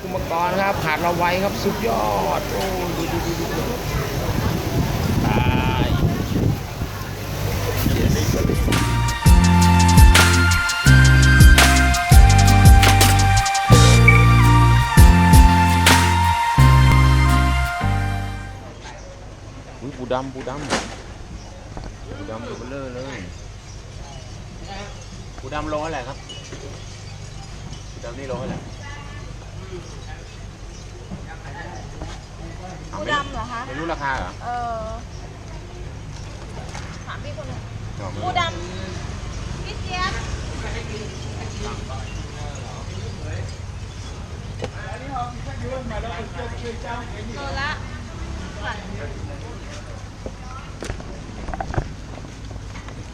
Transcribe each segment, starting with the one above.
กุมกรครับขาดเราไว้ครับสุดยอดโอ้ดูดูดูดูดูตายอุ้ยปูดำปูดำปูดำตัวเบลอเลยปูดำโลอะไรครับปูดำนี่โลอะไร ปูดำเหรอคะ ไม่รู้ราคาเหรอเออถามพี่คนหนึงบอกไม่ปูรู้ดำพี่เจี๊ยบโลละเท่าไหร่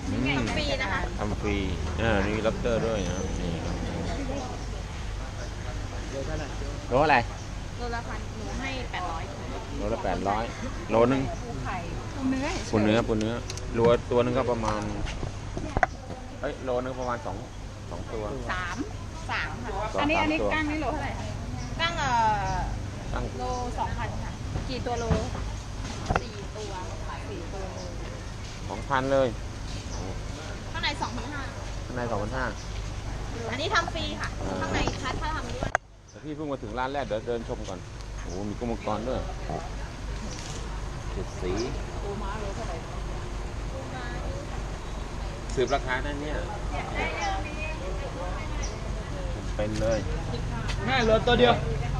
อืมฟรีนะคะทำฟรีอ่านี่ล็อบสเตอร์ด้วยนะนี่ครับ โลอะไรโลละพันหนูให้แปดร้อยโลละแปดร้อยโลหนึ่งปูไข่ปูเนื้อปูเนื้อปูเนื้อรัวตัวหนึงก็ประมาณเฮ้ยโลนึงประมาณสองสองตัวสามสามค่ะสองสามตัวกั้งโลเท่าไหร่คะกั้งเอ่อตั้งโลสองพันค่ะ กี่ตัวโลสี่ตัวสี่ตัวโลสองพันเลยข้างในสองพันห้าข้างในสองพันห้าอันนี้ทำฟรีค่ะอ่าข้างในคัดถ้าทำด้วยแต่ พี่เพิ่งมาถึงร้านแรกเดี๋ยวเดินชมก่อนโอ้โหมีกุ้งมังกรด้วยเจ็ดสีสืบราคานั่นเนี่ยเป็นเลยแม่เหลือตัวเดียว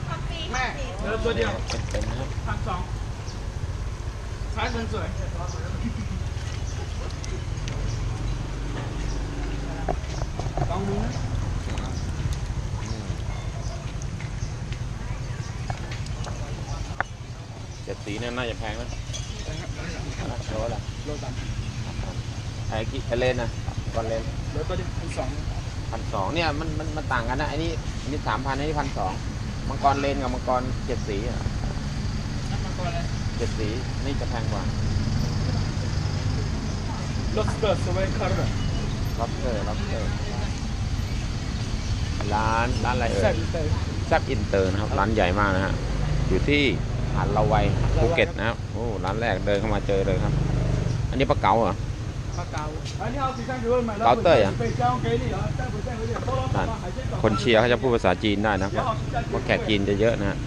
ทำฟรีแม่เหลือตัวเดียวเป็นๆนะครับพันสองซ้ายสวยลองดูนะ เจ็ดสีเนี่ยน่าจะแพงนะโลละโลสามไอ้กิเลนนะกอนเลนเหลือตัวเดียวพันสองพันสองเนี่ยมันมันมันต่างกันนะไอ้นี่อันนี่สามพันไอ้นี่พันสองมังกรเลนกับมังกรเจ็ดสีอะนั่นมาก่อนเลยเจ็ดสีนี่จะแพงกว่าลอสเตอร์สวีคาร์บล็อบสเตอร์ล็อบสเตอร์ร้านร้านอะไรเอ่ยแต่แซบอินเตอร์นะครับ ร้านใหญ่มากนะฮะ อยู่ที่ หาดเราไวภูเก็ตนะครับโอ้ร้านแรกเดินเข้ามาเจอเลยครับ อันนี้ปลาเก๋าเหรอปลาเก๋าอันนี้เอาสีจังด้วยไหมเก๋าเต้ยอะนั่นคนเชียร์เขาจะพูดภาษาจีนได้นะเพราะแขกจีนจะเยอะนะฮะ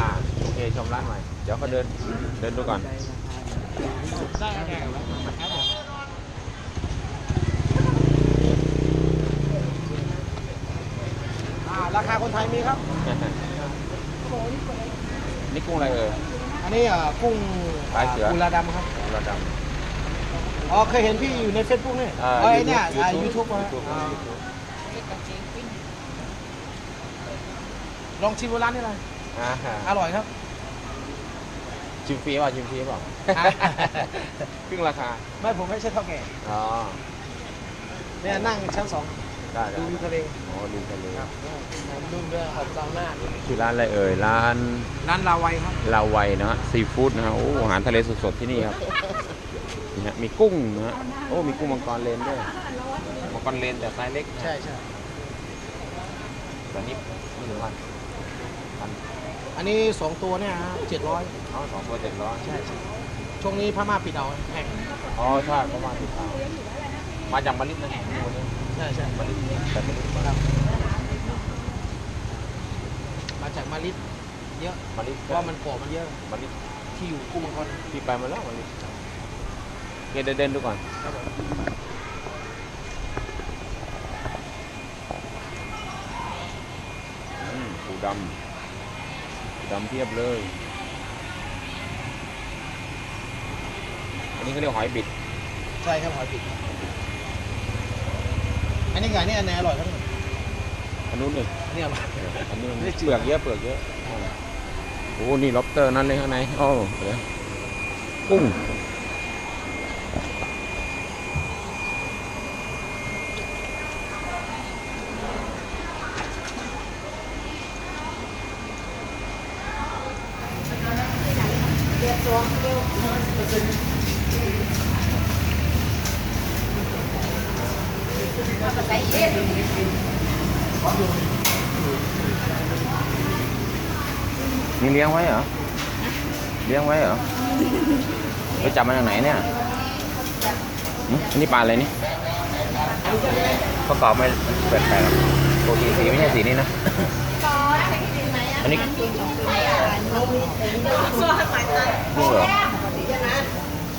อ่าโอเคชมร้านหน่อยเดี๋ยวก็เดินเดินดูก่อนได้แล้ว คาคนไทยมีครับนี่กุ้งอะไรเอ่ย อันนี้อ่ากุ้งลายเสือ กุลาดำครับระดับอ๋อเคยเห็นพี่อยู่ในเฟซบุ๊กนี่อ่าเอ้ยเนี่ย YouTube ยูทูบ YouTube อ่า YouTube ลองชิมดูร้านนี้เลยอ่าฮะอร่อยครับ ชิมฟรีเปล่าชิมฟรีเปล่าฮะครึ่งราคา ไม่ผมไม่ใช่เท่าแก่อ๋อเนี่ยนั่งชั้นสอง ได้ได้ดูวิวทะเลโอ้ดูกันเลยครับนุ่มด้วยหอมซาวน่าชื่อร้านอะไรเอ่ยร้านร้านลาวัยครับลาวัยนะฮะซีฟู้ดนะฮะโอ้อาหารทะเลสดๆที่นี่ครับนี่ฮะมีกุ้งนะฮะโอ้มีกุ้งมังกรเลนด้วยมังกรเลนแต่ไซส์เล็กนะใช่ใช่แต่นี่ไม่ถึงพันพันอันนี้สองตัวเนี่ยเจ็ดร้อยอ๋อสองตัวเจ็ดร้อยใช่ใช่ช่วงนี้พม่าปิดเอาแพงอ๋อใช่ประมาณสิบสามมาจากมาลิสนะหมดเลย ใช่ใช่มาลิสแต่ไม่ลิสครับมาจากมาลิสเยอะมาลิสเพราะว่ามันก่อมันเยอะมาลิสที่อยู่กุ้งมังกรพี่ไปมาแล้วมาลิสโอเคเดินเดินดูก่อนครับผมอืมปูดำปูดำเทียบเลย อันนี้เขาเรียกหอยบิด ใช่ครับหอยปิด อันนี้ไงนี่อันไหนอร่อยครับอันนู้นเลยอันนี้อร่อยอันนี้มันไม่ได้จืดเปลือกเยอะเปลือกเยอะโอ้นี่ล็อบสเตอร์นั่นเลยข้างในโอ้เดี๋ยวกุ้ง อ นี่เลี้ยงไว้เหรอ เลี้ยงไว้เหรอไปจับ มาจากไหนเนี่ยหึอันนี้ปลาอะไรนี่ประกอบไม่แปลกๆหรอกปกติสีไม่ใช่สีนี้นะอันนี้นี่เหรอ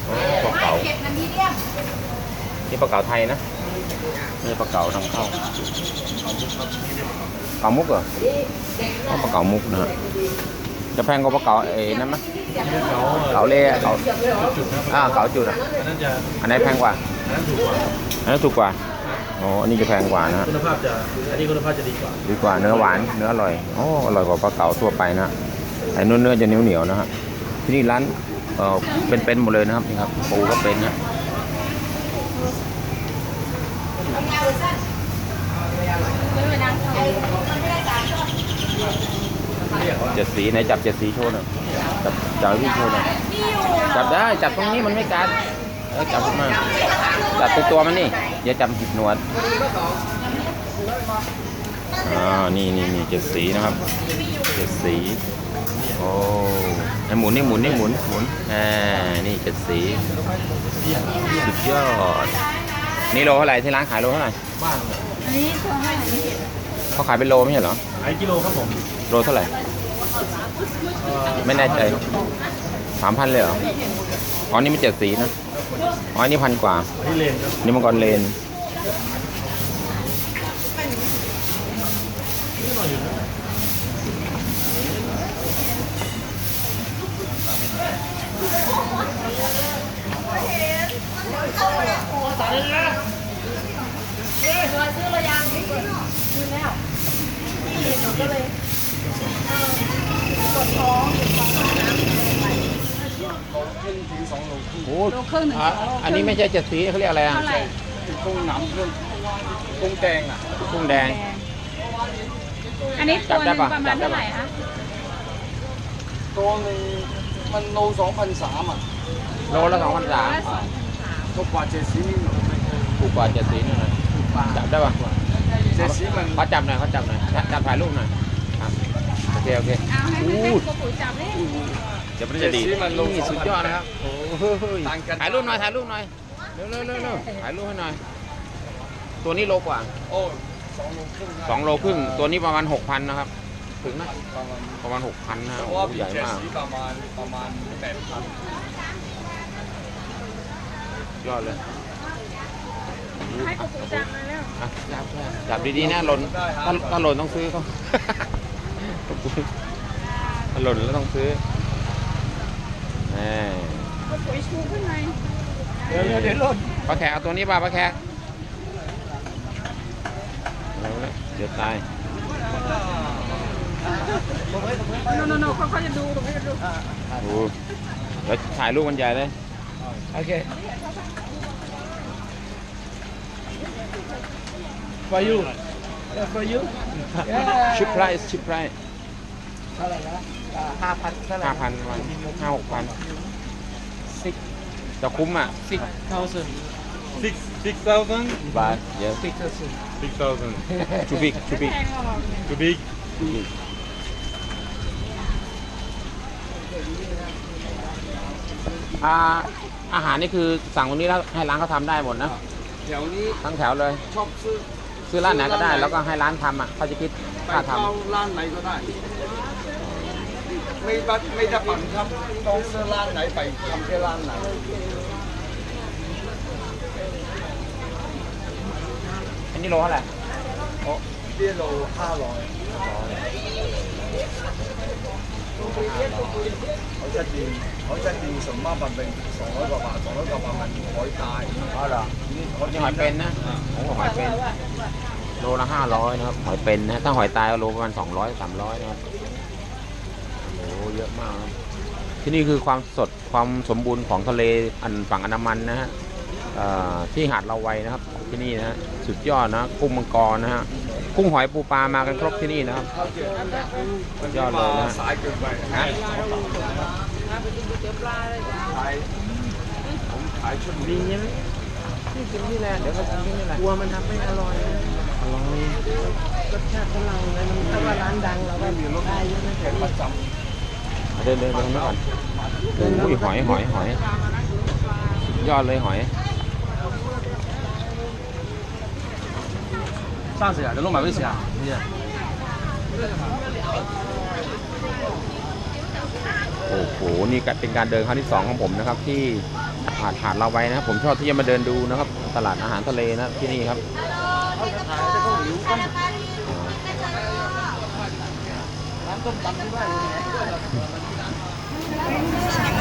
อ๋อปลาเก๋านี่ปลาเก๋าไทยนะนี่ปลาเก๋านำเข้าเก๋ามุกเหรออ๋อปลาเก๋ามุกนะฮะจะแพงกว่าปลาเก๋าเอ้นั่นไหม เก๋าเล่เก๋าอ่าเก๋าจุดอะอันนั้นจะอันไหนแพงกว่าอันนั้นถูกกว่าอันนั้นถูกกว่าอ๋ออันนี้จะแพงกว่านะคุณภาพจะอันนี้คุณภาพจะดีกว่าดีกว่าเนื้อหวานเนื้ออร่อยโอ้อร่อยกว่าปลาเก๋าทั่วไปนะไอ้นุ่นเนื้อจะเหนียวเหนียวนะฮะที่นี่ร้านเออเป็นๆหมดเลยนะครับนี่ครับปูก็เป็นนะ เจ็ดสีไหนจับเจ็ดสีโชว์หน่อยจับจับให้พี่โชว์หน่อยจับได้จับตรงนี้มันไม่กัดเออจับขึ้นมาจับตัวตัวมันนี่อย่าจับหิดหนวดอ่านี่นี่นี่เจ็ดสีนะครับเจ็ดสีโอ้ไอหมุนนี่หมุนนี่หมุนหมุนอ่านี่เจ็ดสีสุดยอดนี่โลเท่าไหร่ที่ร้านขายโลเท่าไหร่บ้านอันนี้ตัวเท่าไหร่ไม่เห็นเขาขายเป็นโลไม่ใช่เหรอขายกิโลครับผมโลเท่าไหร่เอ่อ ไม่แน่ใจสามพันเลยเหรอ อ๋อ นี่ไมันเจ็ดสีนะ อ๋อ นี่พันกว่าที่เลนครับนี่มังกรเลนตัวซื้อระยางซื้อแล้วนี่หนูก็เลยเออกดท้องกดท้องน้ำไป โอ้โลครึ่งหนึ่งอะสองโลครึ่งอันนี้ไม่ใช่เจ็ดสีเขาเรียกอะไรอะเท่าไหร่กุ้งน้ำกุ้งกุ้งแดงอะกุ้งแดง อันนี้ตัวหนึงจับได้ปะประมาณจับได้เท่าไหปะร่คะตัวหนึ่งมันโลสองพันสามอะโลละสองพันสามละสองสามถูกกว่าเจ็ดสีนิดหน่อยถูกกว่าเจ็ดสีหน่อยถูกกว่าจับได้ปะเจ็ดสีมันเขาจับหน่อยเขาจับหน่อยจับจับถ่ายรูปหน่อยครับโอเคโอเคเอาให้ให้ให้กระปุกจับเลย เดี๋ยวมันจะดีดนี่สุดยอดนะครับโอ้โหต่างกันถ่ายรูปหน่อยถ่ายรูปหน่อยเร็วเร็วเร็วเร็วถ่ายรูปให้หน่อย ตัวนี้โลกว่าโอ้สองโลครึ่งสองโลครึ่งตัวนี้ประมาณหกพันนะครับ ถึงนะประมาณประมาณหกพันนะเพโอ้ราะว่าโหปีใหญ่เจ็ดมากสีประมาณประมาณแปดพันสุดยอดเลยให้กระปุกจับมาแล้วอะจับจับดีๆนะหล่นถ้าถ้าหล่นต้องซื้อเขาถ้าหล่นแล้วต้องซื้อ แหมกระปุกชูขึ้นมาเดี๋ยวเดี๋ยวเดี๋ยวลดปลาแขกเอาตัวนี้ป่ะปลาแขกเอาละเดี๋ยวตายโนโนโนเขาเขาจะดูเขาจะดูโอ้เดี๋ยวถ่ายรูปกันใหญ่เลย โอเค for you for you ชิปไพรส์ชิปไพรส์เท่าไหร่นะห้าพันเท่าไหร่ห้าพันวันห้าหกพัน จะคุ้มอะ six thousand Six six thousand. บาทเยอะ six thousand Six thousand. ชูบิกชูบิกแพงออก Too big. อ่าอาหารนี่คือสั่งตรงนี้แล้วให้ร้านเขาทำได้หมดนะ แถวนี้ทั้งแถวเลย ชอบซื้อซื้อร้านไหนก็ได้ แล้วก็ให้ร้านทำอะเขาจะคิดไปค่าทเข้าร้านไหนก็ได้ ไม่บัดไม่ได้ปั่นครับต้องซื้อร้านไหนไปทำแค่ร้านไหนำอันนี้โลเท่าไหร่เบี้ยโลห้าร้อยเขาจะดีเขาจะดีสมมากมันเป็นสองร้อยกว่าบาทสองร้อยกว่าบาทมันหอยตายอ๋อเหรอนี่หอยเป็นนะโอ้หอยเป็นโลละห้าร้อยนะครับหอยเป็นนะถ้าหอยตายก็โลประมาณสองร้อยสามร้อยนะครับโอ้โห เยอะมากครับที่นี่คือความสดความสมบูรณ์ของทะเลอันฝั่งอันดามันนะฮะที่หาดเราไว้นะครับ ที่นี่นะฮะสุดยอดนะกุ้งมังกรนะฮะกุ้งหอยปูปลามากันครบที่นี่นะครับสุดยอดเลยนะสายเกินไปฮะขายผมขายชุดนี้ใช่ไหมที่กินนี่แหละเดี๋ยวเรากินที่นี่แหละกลัวมันทำไม่อร่อยอร่อยรสชาติของเราเลยมันถ้าว่าร้านดังเราก็ได้เยอะนะเห็นประจ เดินเดินไปตรงนี้ก่อนโอ้ยหอยหอยหอยสุดยอดเลยหอย ำ上次啊，这龙马威士啊，你 โอ้โห นี่ก็เป็นการเดินครั้งที่สองของผมนะครับ ที่หาดหาดเราไว้นะครับ ผมชอบที่จะมาเดินดูนะครับ ตลาดอาหารทะเลนะที่นี่ครับ ต้มตำที่บ้าน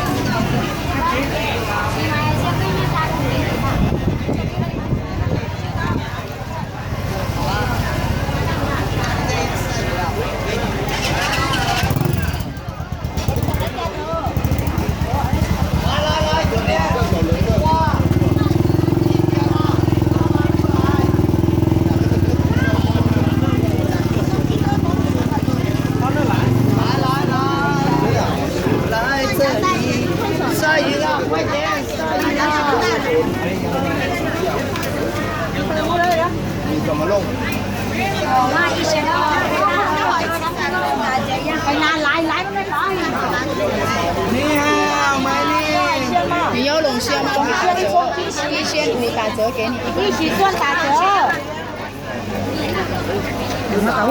啊，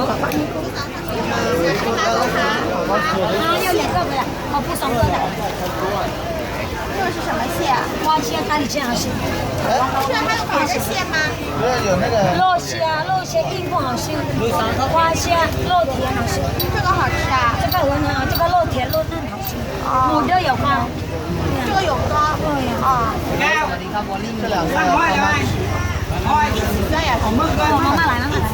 要两个不是？哦，不双个的。这个是什么蟹啊？花蟹咖喱酱蟹。这还有别的蟹吗？有那个肉蟹啊，肉蟹硬不好吃。花蟹肉甜好吃。这个好吃啊？这个很好，这个肉甜肉嫩好吃。母的有吗？这个有吗？对呀。啊。这两个我妈妈来了，要那个妈妈来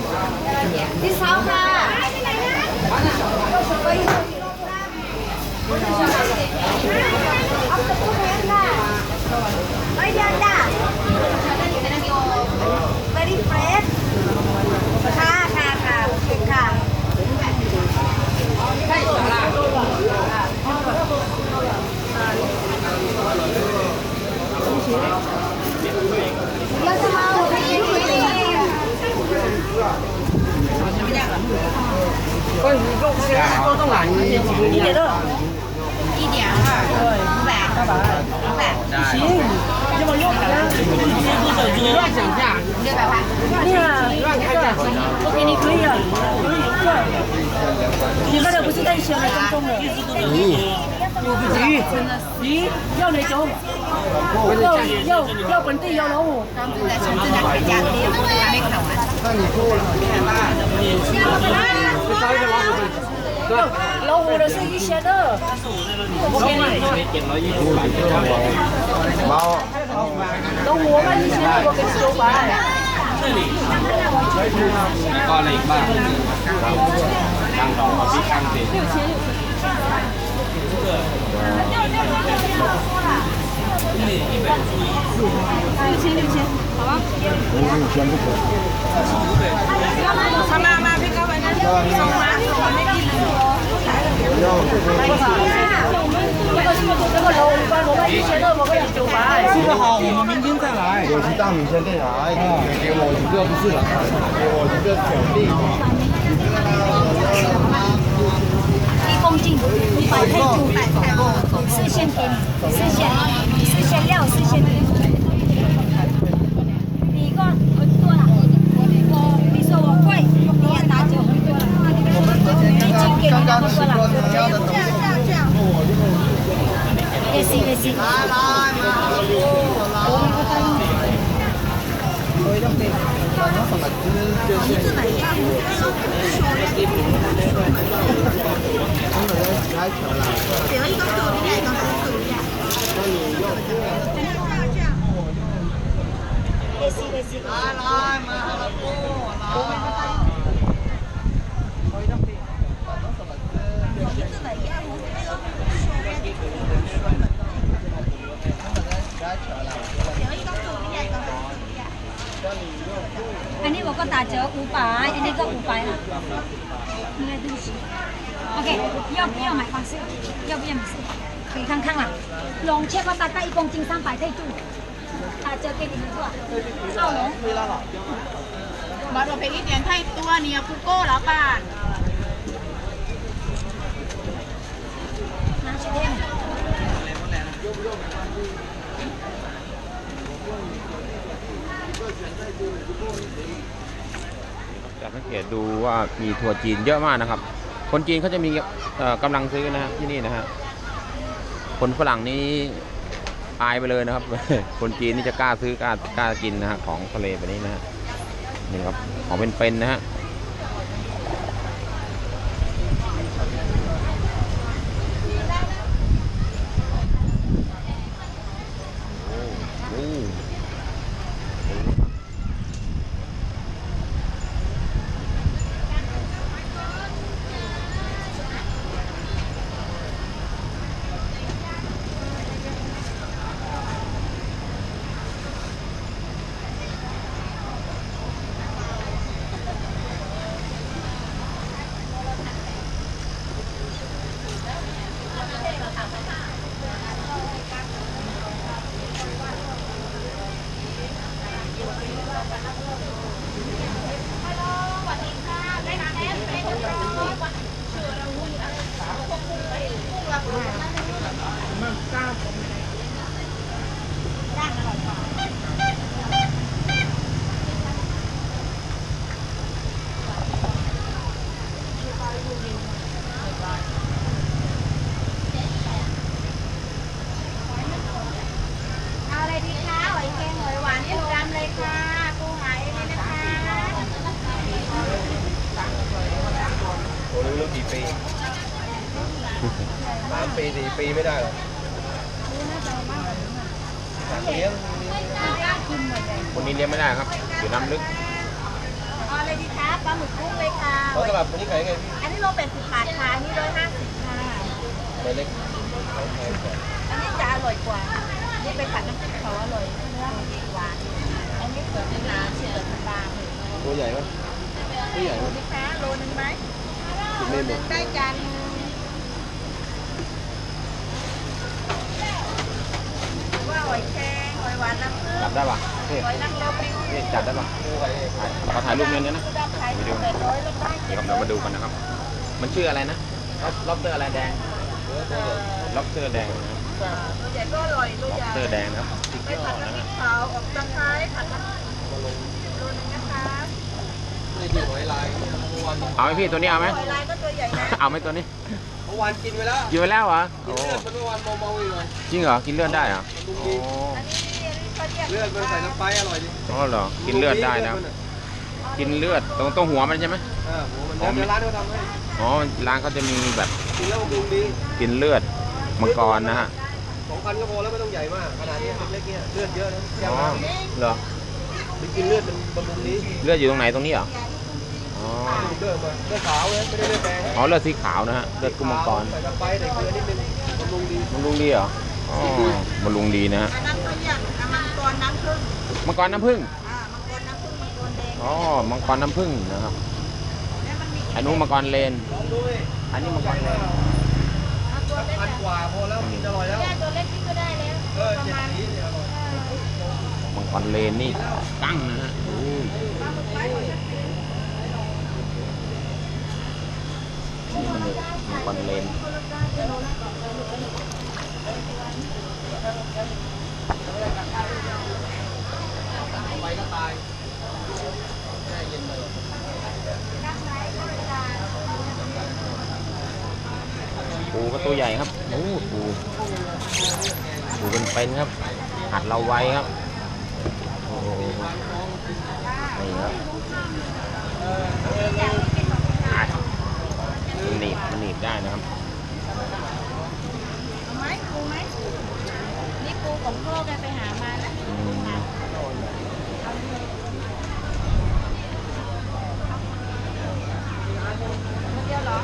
Oh iya dah. Very fresh. ค่ะค่ะค่ะโอเคค่ะเราจะมาเอาไปกินที่นี่ก็มีลูกเสียก็ต้องหลานนี่เด้ออีเดียวค่ะเออแบบก็แบบ 行，要么用看。乱想价，六百。你看，我给你可以啊，你刚才不是在想吗？跟中的。你。我不急。要哪种？要要要本地要老五。那你了，你。老虎的是一些的。我给你。猫。老虎嘛，一些的我给九百。这里。过来一半。刚好我比刚的。六千六千。六千六千，好吧。五千不可。他妈妈被告。师傅好，我们明天再来。大，来。给我一个不是，给我一个奖励。 อันนี้我ก็打折五百，อันนี้ก็五百了。应该对不起。OK，要不要买方式？要不要买可以看看啦。龙切个大概一公斤三百泰铢，打折给你们做。少龙， บอสโอเพอีเตียนไทยตัวเนียฟูโก้แล้วป่ะ 拿去添。 จะสังเกตดูว่ามีทัวร์จีนเยอะมากนะครับ คนจีนเขาจะมีเอ่อกำลังซื้อนะที่นี่นะฮะ คนฝรั่งนี่อายไปเลยนะครับ คนจีนนี่จะกล้าซื้อกล้ากล้ากินนะฮะของทะเลแบบนี้นะฮะนี่ครับของเป็นๆนะฮะ ได้ปะนี่หอยนางรมนี่จับได้ปะถ่ายขอถ่ายรูปเนี้ยนะดำขายถึงแปดร้อยลดได้เดี๋ยวเรามาดูกันนะครับ มันชื่ออะไรนะล็อบสเตอร์อะไรแดงล็อบสเตอร์แดงนะครับตัวใหญ่ก็อร่อยตัวล็อบใหญ่สเตอร์แดงนะครับสุดไปยอผัดดนะน้ำพริฮะกขาวออกตะไคร้ผัดน้ำโลนึงนะคะนี่คือหอยลายเมื่อวานเอาไหมพี่ตัวนี้เอาไหมหอยลายก็ตัวใหญ่นะเอาไหมตัวนี้เมื่อวานกินไปแล้วกินไปแล้วเหรอกิโอ้นเลือดมันเมื่อวานเมาๆอยู่เลยจริงเหรอ กินเลือดได้เหรอ โอ้อันนี้อันนี้เขาเรียกเลือดมันใส่น้ำไปอร่อยดิอ๋อเหรอ กินเลือดได้นะครับกินเลือดตรงตรงหัวมันใช่ไหมเออหัวมันเดี๋ยวร้านเขาทำให้อ๋อ ร้านเขาจะมีแบบกินแล้วบำรุงดีกินเลือดมังกรนะฮะสองพันก็พอแล้วไม่ต้องใหญ่มากขนาดนี้เล็กๆเนี่ยเลือดเยอะนะแก้อ๋วอน้ำเหรอไปกินเลือดมันบำรุงดีเลือดอยู่ตรงไหนตรงนี้เหรออ๋อเลือดมาเลือดขาวเลยไม่ได้เลือดแดงอ๋อเลือดสีขาวนะฮะเลือดกุ้งมังกรใส่น้ำไปใส่เกลือนิดนึงบำรุงดีมันลุงดีเหรออ๋อมันลุงดีนะฮะอันนั้นเขาเรียกมังกรน้ำผึ้งมังกรน้ำผึ้งอ่ามังกรน้ำผึ้งมังกรแดงอ๋อมังกรน้ำผึ้งนะครับแล้วมันมีอันนู้นมังกรเลน ลองดูดิอันนี้มังกรเลนเอาตัวเล็กพันกว่าพอแล้วกินอร่อยแล้ว แค่ตัวเล็กนี่ก็ได้แล้วเออประเจ็ดมาณสีเนี่ยอร่อยมังกรเลนนี่กั้งนะฮะโอ้ยนี่มันเลยมังกรเลนไปูก็ตัวใหญ่ครับโอ้ปูปูเป็นเป็นครับ หัดเราไว้ครับ โอ้โหนี่ครับมันหนีบมันหนีบได้นะครับเอาไหม ปูของพ่อแกไปหามานะเดียวเหรอ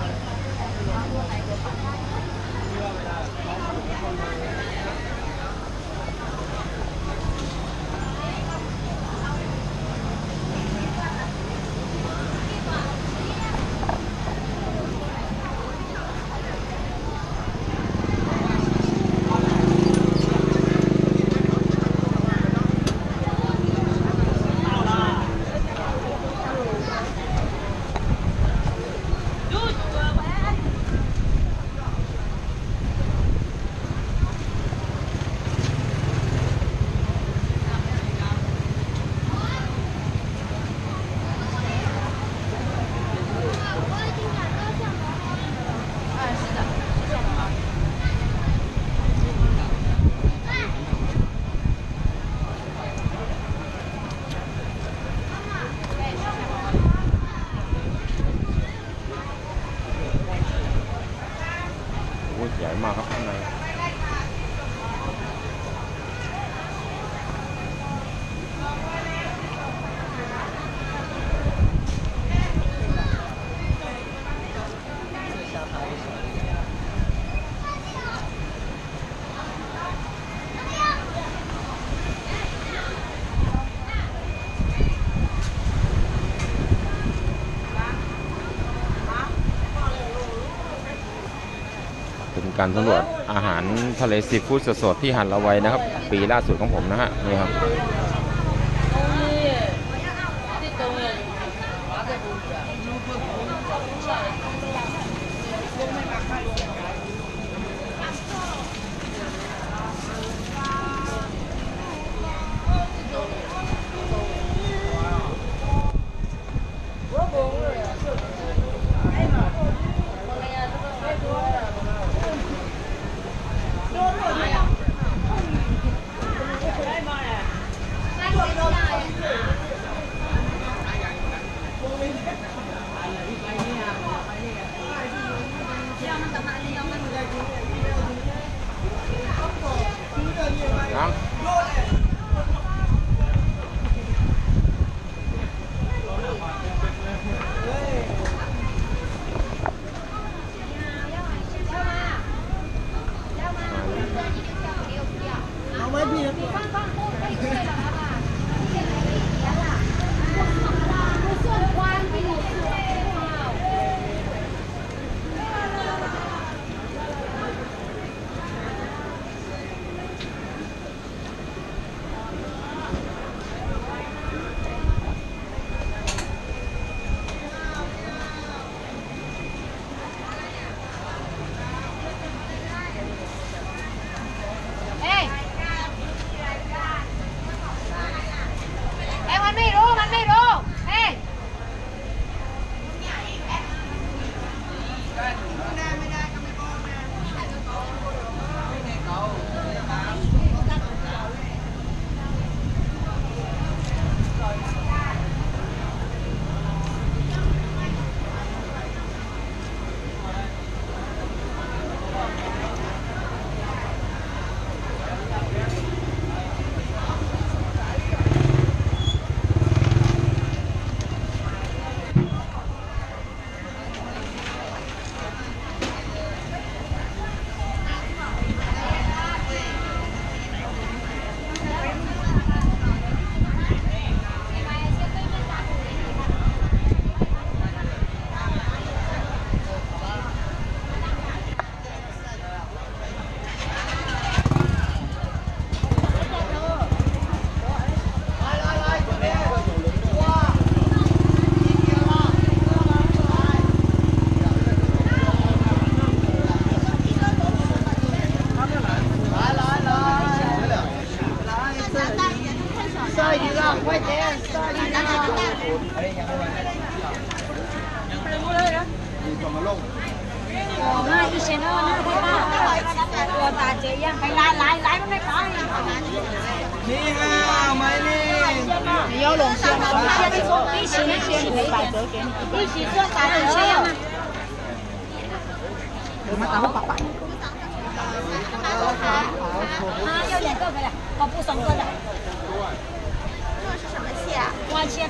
การสำรวจอาหารทะเลซีฟู้ดสดๆที่หั่นเราไว้นะครับ ปีล่าสุดของผมนะฮะนี่ครับ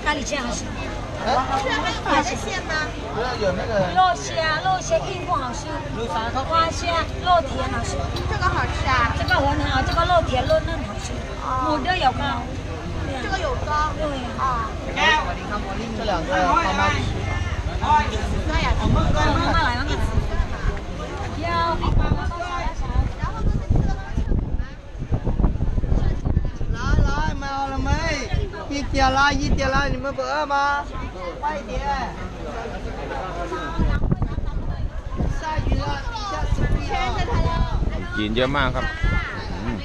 哪里好吃？吗？不有那个。肉鲜，肉鲜并不好吃。花鲜，肉甜好吃。这个好吃啊！这个很好，这个肉甜肉嫩好吃。五的有？这个有膏。对啊。这两个，老板。来呀！我来，来。幺零八。git yala git yala ni mı bığa ma bay diye sa yula sa sıkıyor กินเยอะมากครับอืม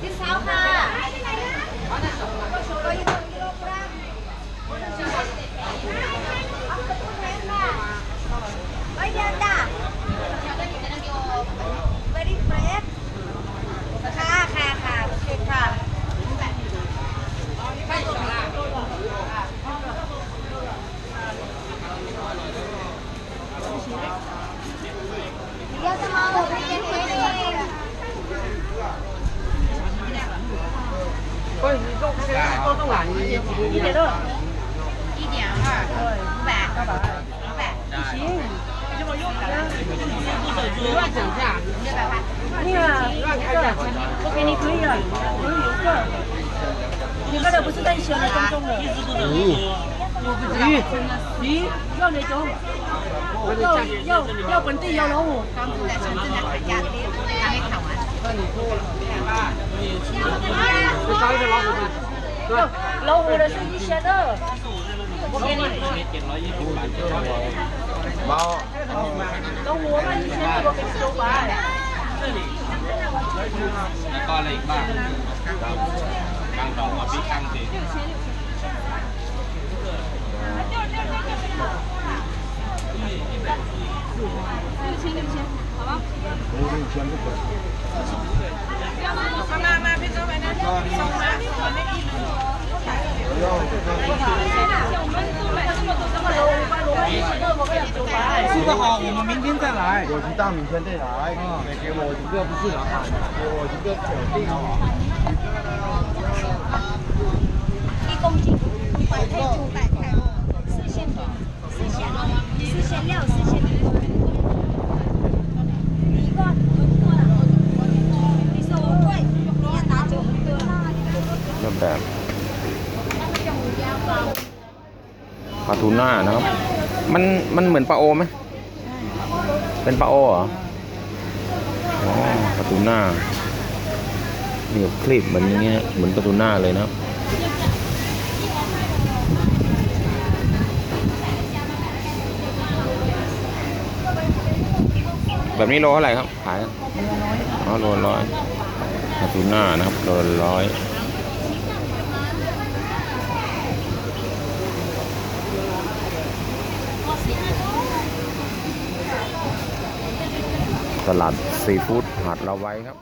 ที่เช้าค่ะ 找一只老虎呗。对。老虎的是你写的。我给你。猫。老虎嘛，你写的我给你九百。这里。那高了一半。刚刚我比刚的。六千六千，好吧。六千不可以。吃的好，我们明天再来。有鸡蛋，明天再来。每给我一个不是南海，给我一个肯定好不好？一公斤，一百泰铢，百泰，四千多，四千，四千六，四千 ทูน่านะครับ มันมันเหมือนปลาโอไหมเป็นปลาโอเหรออ๋อปลาทูน่าเนี่แบบคลิปเหมือนอย่างเงี้ยเหมือนปลาทูน่าเลยนะครับแบบนี้โลเท่าไหร่ครับ ขายอ๋อโลร้อยปลาทูน่านะครับโลร้อย สลัดซีฟู้ดหาดละไว้ครับ